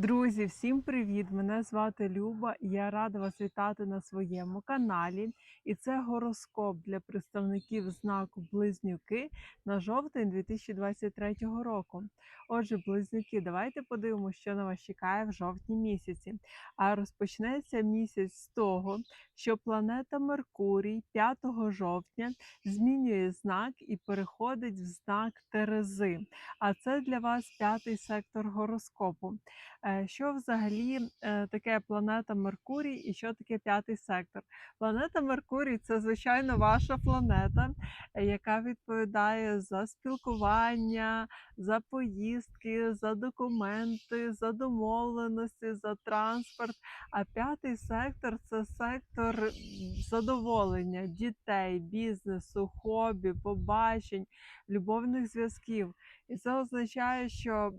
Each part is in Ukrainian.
Друзі, всім привіт! Мене звати Люба. і Я рада вас вітати на своєму каналі. І це гороскоп для представників знаку Близнюки на жовтень 2023 року. Отже, близнюки, давайте подивимося, що на вас чекає в жовтні місяці. А розпочнеться місяць з того, що планета Меркурій 5 жовтня змінює знак і переходить в знак Терези. А це для вас п'ятий сектор гороскопу. Е, Що взагалі е, таке планета Меркурій і що таке п'ятий сектор? Планета Меркурій це звичайно ваша планета, е, яка відповідає за спілкування, за поїздки, за документи, за домовленості, за транспорт. А п'ятий сектор це сектор задоволення дітей, бізнесу, хобі, побачень, любовних зв'язків. І це означає, що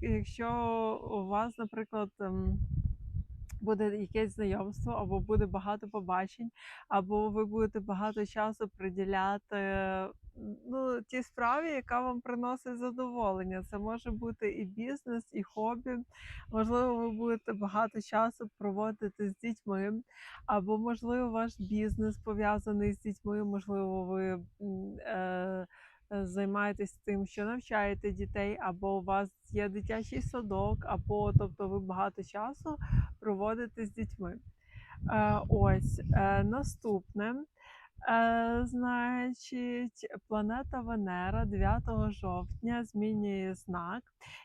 якщо у вас, наприклад, ем, буде якесь знайомство, або буде багато побачень, або ви будете багато часу приділяти ну, тій справі, яка вам приносить задоволення. Це може бути і бізнес, і хобі. Можливо, ви будете багато часу проводити з дітьми, або, можливо, ваш бізнес пов'язаний з дітьми, можливо, ви е, е, займаєтесь тим, що навчаєте дітей, або у вас є дитячий садок, або тобто ви багато часу проводите з дітьми. Е, ось е, наступне. Е, значить, планета Венера 9 жовтня змінює знак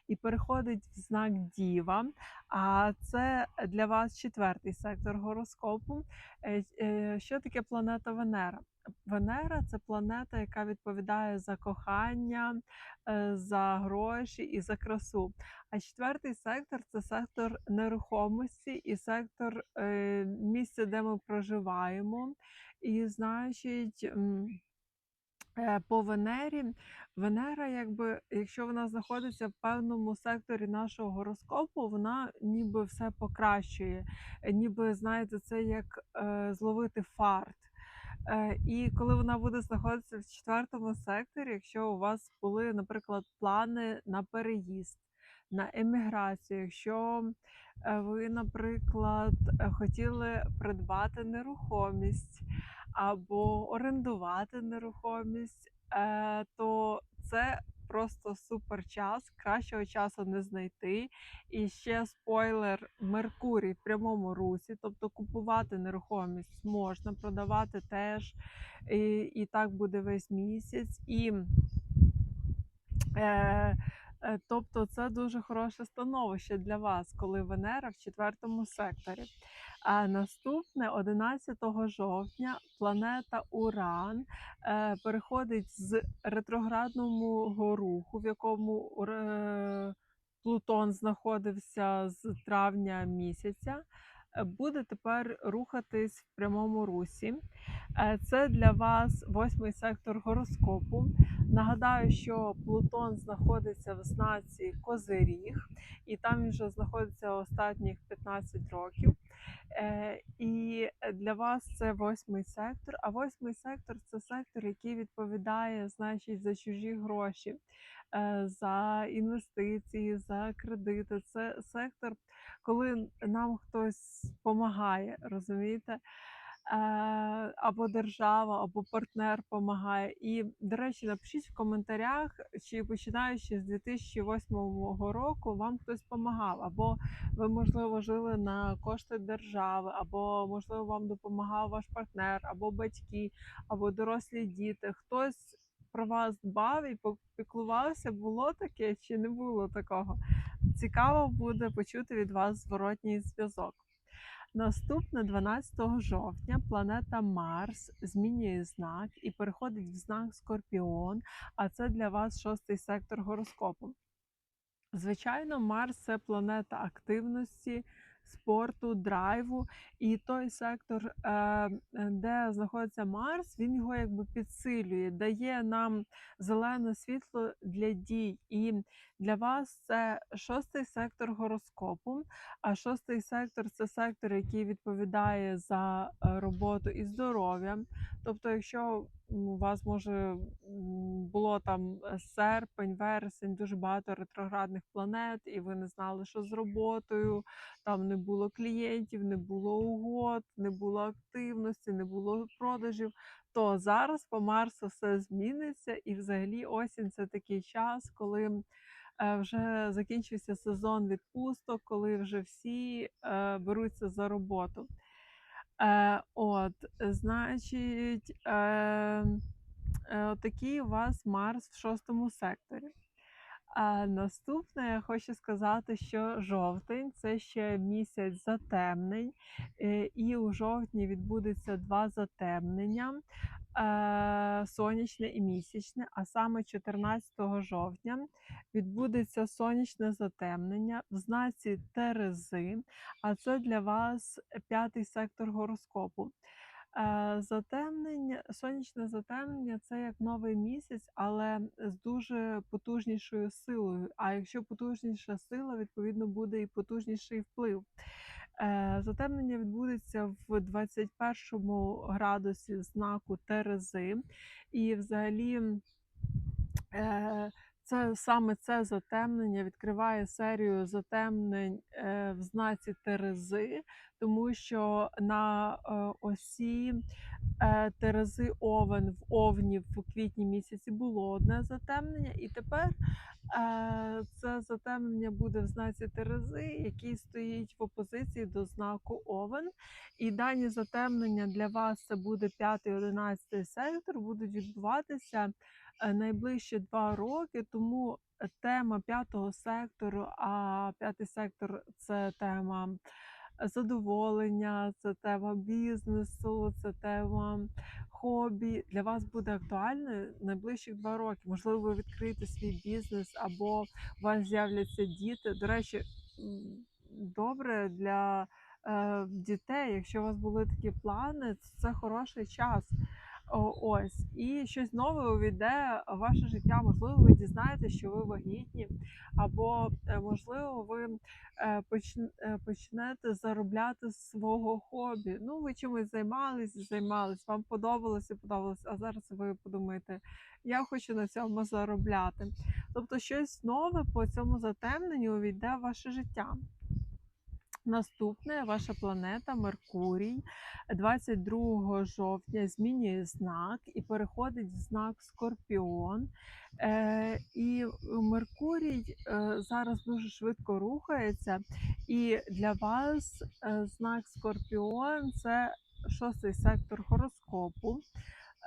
і переходить в знак Діва. А це для вас четвертий сектор гороскопу. Е, е, Що таке планета Венера? Венера це планета, яка відповідає за кохання, за гроші і за красу. А четвертий сектор це сектор нерухомості і сектор місця, де ми проживаємо. І значить, е, по Венері, Венера, якби, якщо вона знаходиться в певному секторі нашого гороскопу, вона ніби все покращує. Ніби, знаєте, це як е, зловити фарт. Е, І коли вона буде знаходитися в четвертому секторі, якщо у вас були, наприклад, плани на переїзд, на еміграцію, якщо е, ви, наприклад, е, хотіли придбати нерухомість або орендувати нерухомість, е, то це просто супер час. Кращого часу не знайти. І ще спойлер: Меркурій в прямому русі, тобто купувати нерухомість можна, продавати теж. І, і так буде весь місяць. І Е, тобто це дуже хороше становище для вас, коли Венера в четвертому секторі. А наступне 11 жовтня планета Уран е, переходить з ретроградного руху, в якому е, Плутон знаходився з травня місяця. Е, Буде тепер рухатись в прямому русі. Е, Це для вас восьмий сектор гороскопу. Нагадаю, що Плутон знаходиться в знаці Козиріг, і там він вже знаходиться останніх 15 років. Е, І для вас це восьмий сектор. А восьмий сектор це сектор, який відповідає значить, за чужі гроші, за інвестиції, за кредити. Це сектор, коли нам хтось допомагає, розумієте? Е, або держава, або партнер допомагає. І, до речі, напишіть в коментарях, чи починаючи з 2008 року вам хтось допомагав, або ви, можливо, жили на кошти держави, або, можливо, вам допомагав ваш партнер, або батьки, або дорослі діти. Хтось про вас дбав і попіклувався, було таке чи не було такого. Цікаво буде почути від вас зворотній зв'язок. Наступне 12 жовтня планета Марс змінює знак і переходить в знак Скорпіон, а це для вас шостий сектор гороскопу. Звичайно, Марс це планета активності, спорту, драйву. І той сектор, е, е, де знаходиться Марс, він його якби підсилює, дає нам зелене світло для дій. І для вас це шостий сектор гороскопу. А шостий сектор це сектор, який відповідає за е, роботу і здоров'я. Тобто, якщо у вас може було там е, серпень, вересень, дуже багато ретроградних планет, і ви не знали, що з роботою. Там не було клієнтів, не було угод, не було активності, не було продажів. То зараз по Марсу все зміниться, і взагалі осінь це такий час, коли е, вже закінчився сезон відпусток, коли вже всі е, беруться за роботу. Е, от, значить, е, е, такий у вас Марс в шостому секторі. А наступне я хочу сказати, що жовтень це ще місяць затемнень, е, і у жовтні відбудеться два затемнення сонячне і місячне. А саме 14 жовтня відбудеться сонячне затемнення в знаці Терези, а це для вас п'ятий сектор гороскопу. Е, Затемнення, сонячне затемнення це як новий місяць, але з дуже потужнішою силою. А якщо потужніша сила, відповідно буде і потужніший вплив. Е, Затемнення відбудеться в 21 градусі знаку Терези, і взагалі. Це саме це затемнення відкриває серію затемнень е, в знаці Терези, тому що на е, осі е, Терези Овен в Овні в квітні місяці було одне затемнення, і тепер це затемнення буде в знаці Терези, який стоїть в опозиції до знаку Овен. І дані затемнення для вас це буде 5-11 сектор, будуть відбуватися найближчі два роки. Тому тема п'ятого сектору, а п'ятий сектор це тема задоволення, це тема бізнесу, це тема хобі. Для вас буде актуальною найближчих два роки. Можливо, ви відкриєте свій бізнес або у вас з'являться діти. До речі, добре для е, дітей, якщо у вас були такі плани, це хороший час. Ось і щось нове увійде в ваше життя. Можливо, ви дізнаєтеся, що ви вагітні, або е, можливо, ви е, е, почнете заробляти свого хобі. Ну, ви чимось займались, займались, вам подобалося, подобалось, а зараз ви подумаєте, я хочу на цьому заробляти. Тобто, щось нове по цьому затемненню увійде в ваше життя. Наступне ваша планета Меркурій 22 жовтня змінює знак і переходить в знак Скорпіон. Е, і Меркурій е, зараз дуже швидко рухається, і для вас е, знак Скорпіон це шостий сектор гороскопу.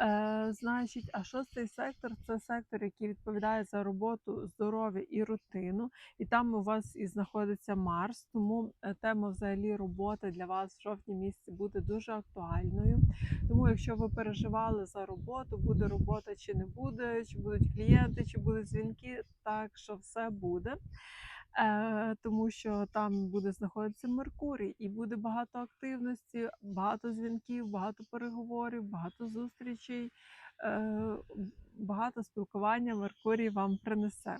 Е, значить, а шостий сектор це сектор, який відповідає за роботу, здоров'я і рутину. І там у вас і знаходиться Марс. Тому е, тема взагалі роботи для вас в жовтні місяці буде дуже актуальною. Тому, якщо ви переживали за роботу, буде робота чи не буде, чи будуть клієнти, чи будуть дзвінки, так що все буде. Е, тому що там буде знаходитися Меркурій, і буде багато активності, багато дзвінків, багато переговорів, багато зустрічей, е, багато спілкування Меркурій вам принесе.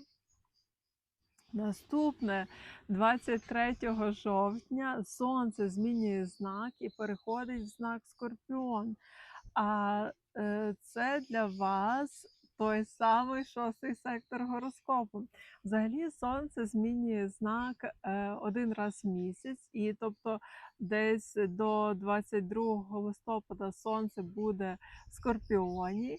Наступне 23 жовтня сонце змінює знак і переходить в знак Скорпіон. А е, це для вас той самий шостий сектор гороскопу. Взагалі, сонце змінює знак е, один раз в місяць, і тобто десь до 22 листопада сонце буде в Скорпіоні.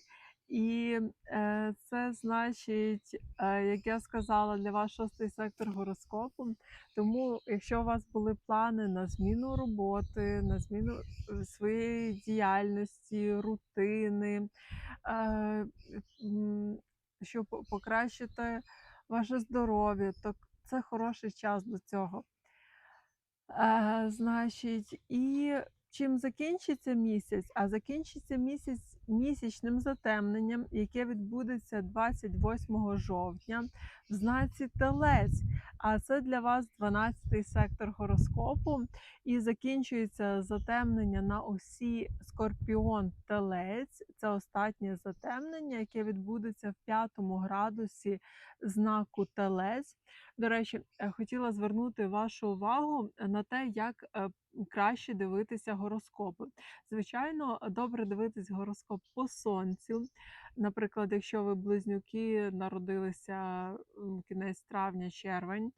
І е, це значить, е, як я сказала, для вас шостий сектор гороскопу. Тому, якщо у вас були плани на зміну роботи, на зміну своєї діяльності, рутини, щоб покращити ваше здоров'я, то це хороший час до цього. Е, значить, і чим закінчиться місяць? А закінчиться місяць місячним затемненням, яке відбудеться 28 жовтня в знаці Телець. А це для вас 12-й сектор гороскопу. І закінчується затемнення на осі Скорпіон Телець. Це останнє затемнення, яке відбудеться в п'ятому градусі знаку Телець. До речі, е, хотіла звернути вашу увагу на те, як е, краще дивитися гороскопи. Звичайно, добре дивитись гороскоп по сонцю. Наприклад, якщо ви близнюки народилися кінець травня, червень,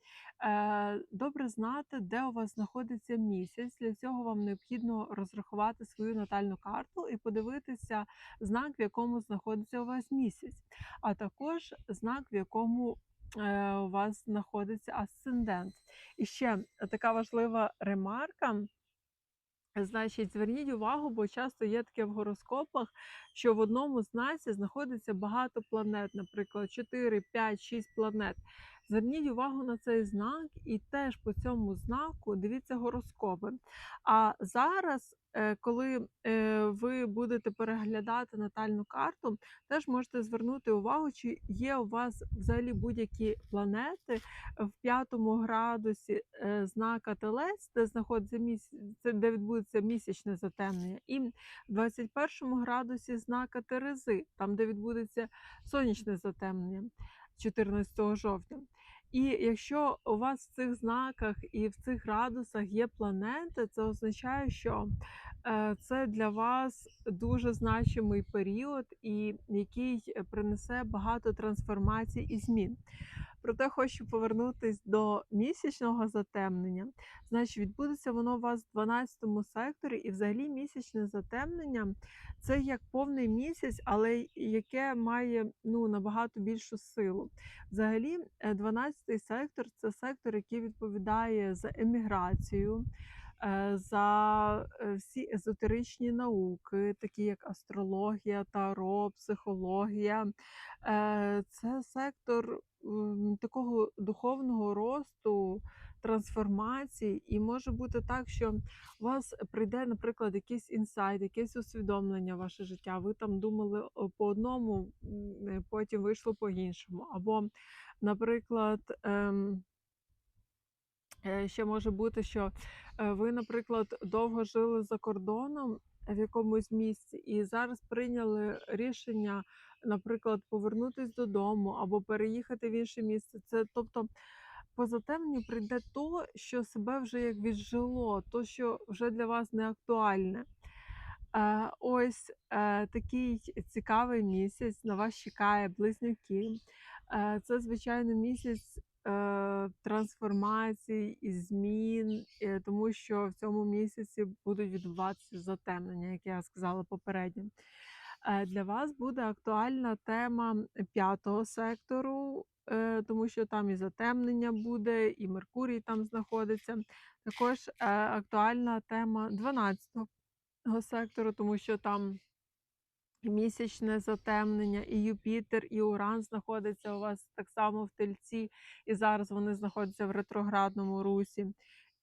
е, добре знати, де у вас знаходиться місяць. Для цього вам необхідно розрахувати свою натальну карту і подивитися знак, в якому знаходиться у вас місяць, а також знак, в якому е, у вас знаходиться асцендент. І ще така важлива ремарка. Значить, зверніть увагу, бо часто є таке в гороскопах, що в одному знаці знаходиться багато планет, наприклад, 4, 5, 6 планет. Зверніть увагу на цей знак і теж по цьому знаку дивіться гороскопи. А зараз, е, коли е, ви будете переглядати натальну карту, теж можете звернути увагу, чи є у вас взагалі будь-які планети в п'ятому градусі е, знака Телець, де знаходиться місяць, де відбудеться місячне затемнення, і в 21 градусі знака Терези, там де відбудеться сонячне затемнення 14 жовтня. І якщо у вас в цих знаках і в цих градусах є планети, це означає, що е, це для вас дуже значимий період, і який принесе багато трансформацій і змін. Проте хочу повернутись до місячного затемнення. Значить, відбудеться воно у вас в 12 секторі, і взагалі місячне затемнення це як повний місяць, але яке має ну, набагато більшу силу. Взагалі, 12 сектор це сектор, який відповідає за еміграцію. е, За е, всі езотеричні науки, такі як астрологія, таро, психологія. Е, Це сектор такого духовного росту, трансформації, і може бути так, що у вас прийде, наприклад, якийсь інсайт, якесь усвідомлення в ваше життя. Ви там думали по одному, потім вийшло по-іншому. Або, наприклад, ем, Е, Ще може бути, що е, ви, наприклад, довго жили за кордоном в якомусь місці, і зараз прийняли рішення, наприклад, повернутись додому або переїхати в інше місце. Це тобто по затемненню прийде то, що себе вже як віджило, то, що вже для вас не актуальне. Е, Ось е, такий цікавий місяць на вас чекає близнюки. Е, Це, звичайно, місяць трансформацій і змін, е, тому що в цьому місяці будуть відбуватися затемнення, як я сказала попередньо. Е, Для вас буде актуальна тема п'ятого сектору, е, тому що там і затемнення буде, і Меркурій там знаходиться. Також е, актуальна тема 12 сектору, тому що там місячне затемнення, і Юпітер, і Уран знаходяться у вас так само в тельці, і зараз вони знаходяться в ретроградному русі.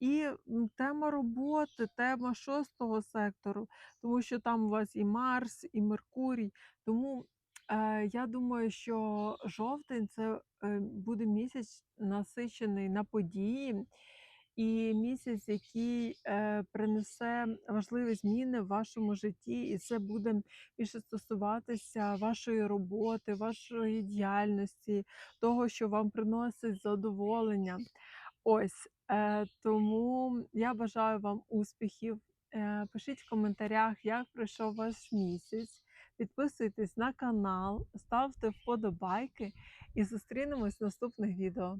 І тема роботи, тема шостого сектору, тому що там у вас і Марс, і Меркурій. Тому е, я думаю, що жовтень це е, буде місяць насичений на події, і місяць, який е, принесе важливі зміни в вашому житті, і це буде більше стосуватися вашої роботи, вашої діяльності, того, що вам приносить задоволення. Ось е, тому я бажаю вам успіхів. Е, пишіть в коментарях, як пройшов ваш місяць. Підписуйтесь на канал, ставте вподобайки і зустрінемось в наступних відео.